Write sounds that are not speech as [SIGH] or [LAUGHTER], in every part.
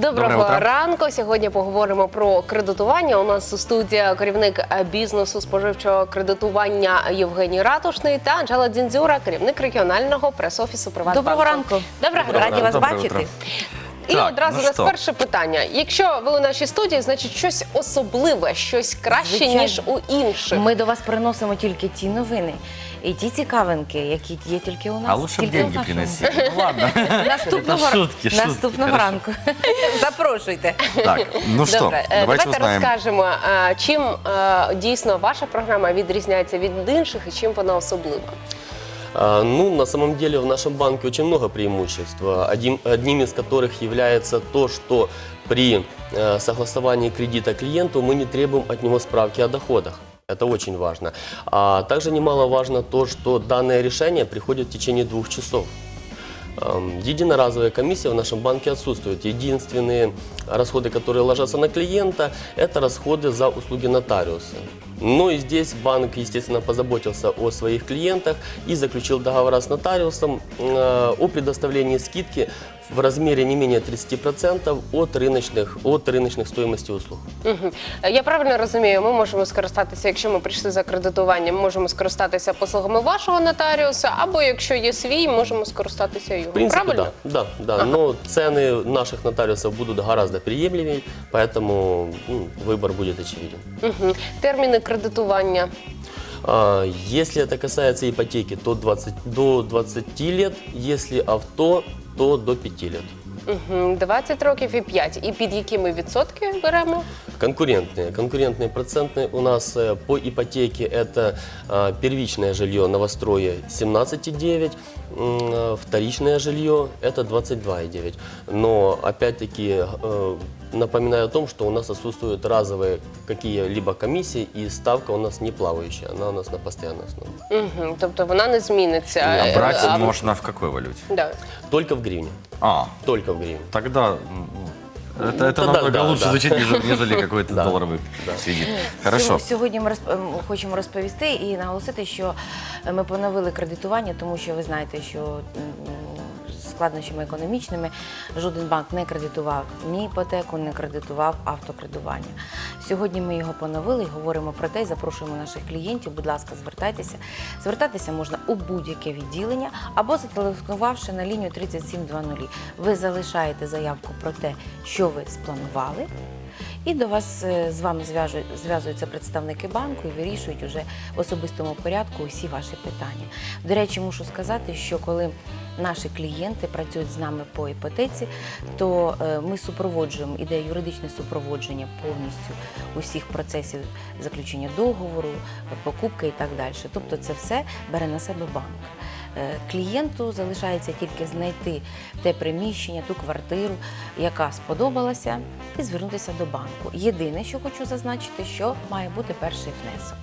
Доброго Доброе утро. ранку. Сьогодні поговоримо про кредитування. У нас у студії керівник е, бізнесу споживчого кредитування Євгеній Ратушний та Анжела Дзіндзюра, керівник регіонального прес-офісу Приватбанку. Доброго ранку. Доброго Раді ранку. вас Доброе бачити. утро. І Так, одразу ну у нас що? перше питання. Якщо ви у нашій студії, значить щось особливе, щось краще Звичайно. ніж у інших. Ми до вас приносимо тільки ті новини і ті цікавинки, які є тільки у нас. А лучше бы тільки в деньги нашому. приносили. Ну ладно. [LAUGHS] Наступного, Это шутки, шутки, наступного хорошо. ранку. [LAUGHS] Запрошуйте. Так, ну что, Добре, е, давайте давайте узнаем. розкажемо, е, чим е, дійсно ваша програма відрізняється від інших і чим вона особлива. А, Ну, на самом деле в нашем банке очень много преимуществ, А, одним, одним из которых является то, что при э, согласовании кредита клиенту мы не требуем от него справки о доходах. Это очень важно. А также немаловажно то, что данное решение приходит в течение двух часов. Эм, Единоразовая комиссия в нашем банке отсутствует. Единственные расходы, которые ложатся на клиента, это расходы за услуги нотариуса. Но и здесь банк, естественно, позаботился о своих клиентах и заключил договора с нотариусом э, о предоставлении скидки в размере не менее 30% от рыночных, от рыночных стоимости услуг. Мгм. Е, Я правильно розумію, ми можемо скористатися, якщо ми прийшли за кредитуванням, ми можемо скористатися послугами вашого нотаріуса, або якщо є свій, можемо скористатися його. В принципе, правильно? да, да, да. Но цены наших нотариусов будут гораздо приемлемее, поэтому ну, выбор будет очевиден. Мгм. Терміни кредитування. А, Если это касается ипотеки, то 20, до 20 лет, если авто, то до 5 лет. Мгм. 20 років і 5. І під якими відсотки беремо? Конкурентные. Конкурентные процентные у нас э, по ипотеке это а, первичное жилье новострое 17,9, м, а, Вторичное жилье это 22,9. Но опять-таки э, напоминаю о том, что у нас отсутствуют разовые какие-либо комиссии и ставка у нас не плавающая, она у нас на постоянной основе. Мгм. Тобто вона не зміниться. А Е, брать а- можно в какой валюте? Да. Только в гривне. А, Только в гривне. тогда это, это тогда намного да, лучше да. звучит, нежели, нежели [LAUGHS] какой-то Да. долларовый кредит. Хорошо. Сьогодні- Сьогодні ми розп- ем, хочемо розповісти і наголосити, що е, ми поновили кредитування, тому що ви знаєте, що м, з складнощами економічними жоден банк не кредитував ні іпотеку, не кредитував автокредитування. Сьогодні ми його поновили говоримо про те, і запрошуємо наших клієнтів. Будь ласка, звертайтеся. Звертатися можна у будь-яке відділення або зателефонувавши на лінію 3720. Ви залишаєте заявку про те, що ви спланували. І до вас е, з вами зв'язуються представники банку і вирішують уже в особистому порядку усі ваші питання. До речі, мушу сказати, що коли наші клієнти працюють з нами по іпотеці, то е, ми супроводжуємо іде юридичне супроводження повністю усіх процесів заключення договору, покупки і так далі. Тобто, це все бере на себе банк. Е, Клієнту залишається тільки знайти те приміщення, ту квартиру, яка сподобалася, і звернутися до банку. Єдине, що хочу зазначити, що має бути перший внесок.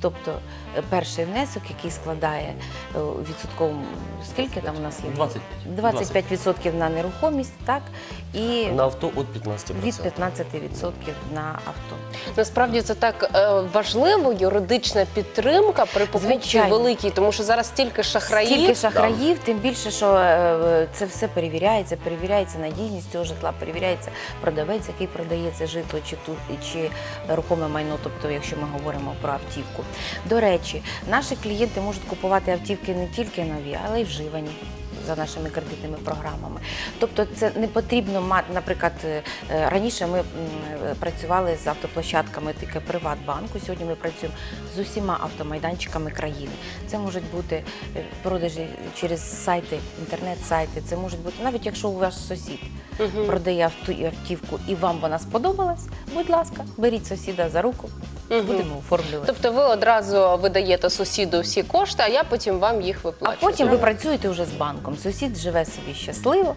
Тобто е, перший внесок, який складає е, відсотковому скільки там у нас є? 25. 25% на нерухомість, так і На авто от 15%. від 15% на авто. Насправді це так е, важливо, юридична підтримка при покупці Звичайно. великій, тому що зараз стільки шахраїв. Стільки шахраїв, тим більше, що е, це все перевіряється, перевіряється надійність цього житла, перевіряється продавець, який продає це житло, чи тут чи рухоме майно, тобто, якщо ми говоримо про автівку. До речі, наші клієнти можуть купувати автівки не тільки нові, але й вживані. За нашими кредитними програмами, тобто це не потрібно мати, наприклад, е, раніше ми е, працювали з автоплощадками тільки Приватбанку. Сьогодні ми працюємо з усіма автомайданчиками країни. Це можуть бути е, продажі через сайти, інтернет-сайти. Це можуть бути навіть якщо у ваш сусід продає автівку і вам вона сподобалась. Будь ласка, беріть сусіда за руку, будемо оформлювати. Тобто ви одразу видаєте сусіду всі кошти, а я потім вам їх А виплачу. потім ви працюєте вже з банком. Сусід живе собі щасливо,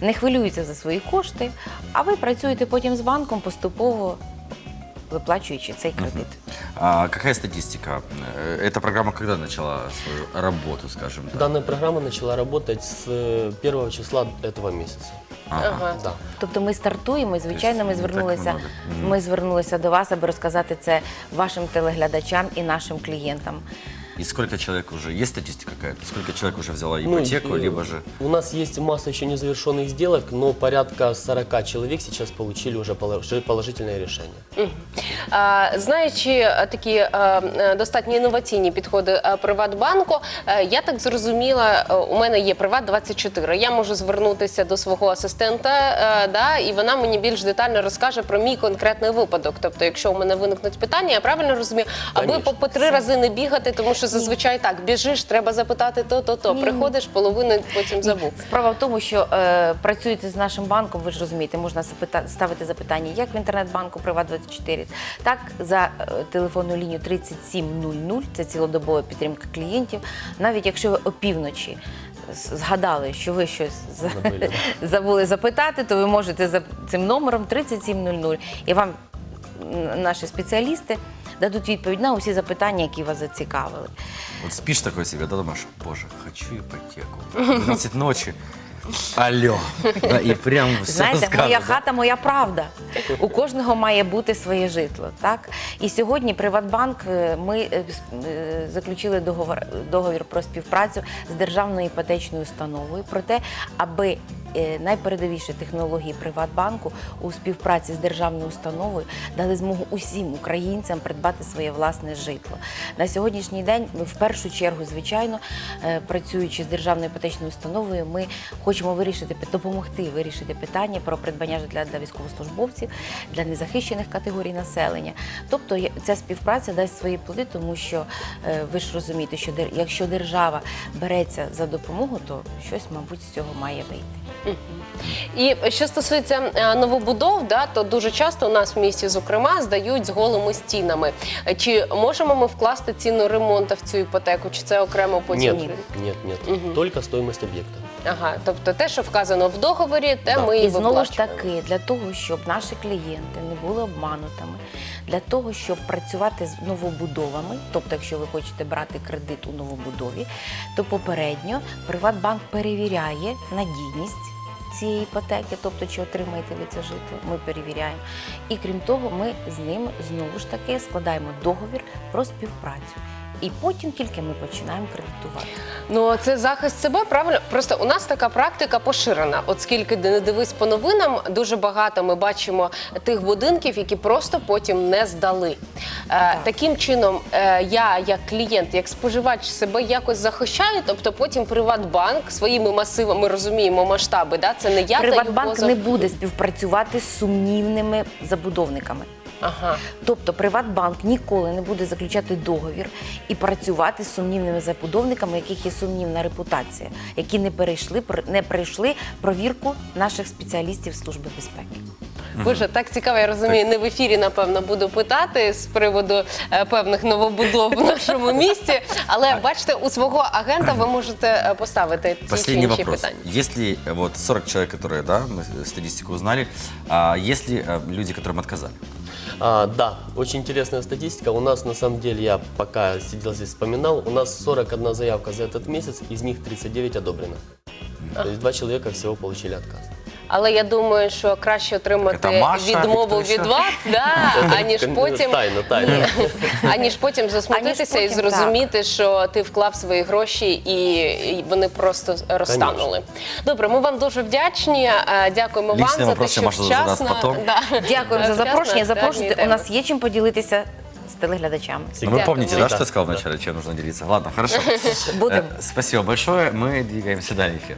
не хвилюється за свої кошти, а ви працюєте потім з банком поступово виплачуючи цей кредит. А какая статистика? Э, Эта программа когда начала свою работу, скажем так? Данная программа начала работать с э, первого числа этого месяца. Ага. Да. Тобто ми стартуємо, і звичайно, ми не так звернулися. Ми звернулися до вас, аби розказати це вашим телеглядачам і нашим клієнтам. И сколько человек уже, есть статистика какая-то, сколько человек уже взяло Ну, ипотеку, э, либо же... У нас есть масса еще незавершенных сделок, но порядка 40 человек сейчас получили уже полож- положительное решение. А, Знаючи е, такі е, е, достатньо інноваційні підходи е, Приватбанку, е, я так зрозуміла, е, у мене є Приват 24 Я можу звернутися до свого асистента, е, да, і вона мені більш детально розкаже про мій конкретний випадок. Тобто, якщо у мене виникнуть питання, я правильно розумію, аби Конечно. по, по три рази не бігати, тому що зазвичай так біжиш, треба запитати то, то, то. Приходиш, половину потім забув. Справа в тому, що е, працюєте з нашим банком, ви ж розумієте, можна запита- ставити запитання як в інтернет-банку Приват24, так за е, телефонну лінію 3700, це цілодобова підтримка клієнтів. Навіть якщо ви опівночі з- згадали, що ви щось за- [LAUGHS] забули запитати, то ви можете за цим номером 3700 і вам м, наші спеціалісти дадуть відповідь на усі запитання, які вас зацікавили. Вот спишь такой себе, да, думаешь, боже, хочу ипотеку. 12 ночи. Алло. Да, и прям все Знаєте, моя да. хата, моя правда. У кожного має бути своє житло. Так? І сьогодні Приватбанк е, ми е, с- е, заключили договор, договір про співпрацю з державною іпотечною установою про те, аби найпередовіші технології Приватбанку у співпраці з державною установою дали змогу усім українцям придбати своє власне житло. На сьогоднішній день ми в першу чергу, звичайно, е, працюючи з державною іпотечною установою, ми хочемо вирішити допомогти вирішити питання про придбання житла для військовослужбовців, для незахищених категорій населення. Тобто ця співпраця дасть свої плоди, тому що е, ви ж розумієте, що якщо держава береться за допомогу, то щось, мабуть, з цього має вийти. І що стосується е, новобудов, да, то дуже часто у нас в місті, зокрема, здають з голими стінами. Е, Чи можемо ми вкласти ціну ремонту в цю іпотеку, чи це окремо потім? Нет, нет, нет. Только стоимость объекта. Ага, тобто те, що вказано в договорі, те Да. ми і І знову ж виплачуємо. таки, для того, щоб наші клієнти не були обманутими, для того, щоб працювати з новобудовами, тобто, якщо ви хочете брати кредит у новобудові, то попередньо Приватбанк перевіряє надійність. Цієї іпотеки, тобто чи отримаєте ви це житло, ми перевіряємо. І крім того, ми з ним знову ж таки складаємо договір про співпрацю. І потім тільки ми починаємо кредитувати. Ну це захист себе, правильно? Просто у нас така практика поширена. От скільки не дивись по новинам, дуже багато ми бачимо тих будинків, які просто потім не здали. Е, таким чином, е, я як клієнт, як споживач себе якось захищаю, тобто потім Приватбанк своїми масивами розуміємо масштаби. Да? Це не я Приватбанк не буде співпрацювати з сумнівними забудовниками. Ага. Тобто Приватбанк ніколи не буде заключати договір і працювати з сумнівними забудовниками, у яких є сумнівна репутація, які не перейшли не пройшли провірку наших спеціалістів служби безпеки. Боже, так цікаво, я розумію, не в ефірі, напевно, буду питати з приводу е, певних новобудов в нашому місті. Але бачите, у свого агента ви можете е, поставити ті чи Последний інші вопрос. питання. Есть ли э, вот 40 человек, которые, да, мы статистику узнали, а есть ли э, люди, которым отказали? А, да, очень интересная статистика. У нас, на самом деле, я пока сидел здесь, вспоминал, у нас 41 заявка за этот месяц, из них 39 одобрено. То есть два человека всего получили отказ. Але я думаю, що краще отримати Це Маша, відмову і хто від ще? вас, да, аніж потім Тайна, тайна. аніж потім засмутитися Аніж і потім, зрозуміти, що ти вклав свої гроші і, і вони просто розтанули. Добре, ми вам дуже вдячні. е, Дякуємо вам Личні за те, вопроси що Маша задасть вчасно. потом. Да. Дякуємо за Вчасно, запрошення. актуальні Запрошуйте. У теми. нас є чим поділитися з телеглядачами. Ну, Всегда. вы помните, да, Дякую. что я сказал вначале, чем нужно делиться? Ладно, хорошо. Будем. Э, Спасибо большое. Мы двигаемся далее в эфир.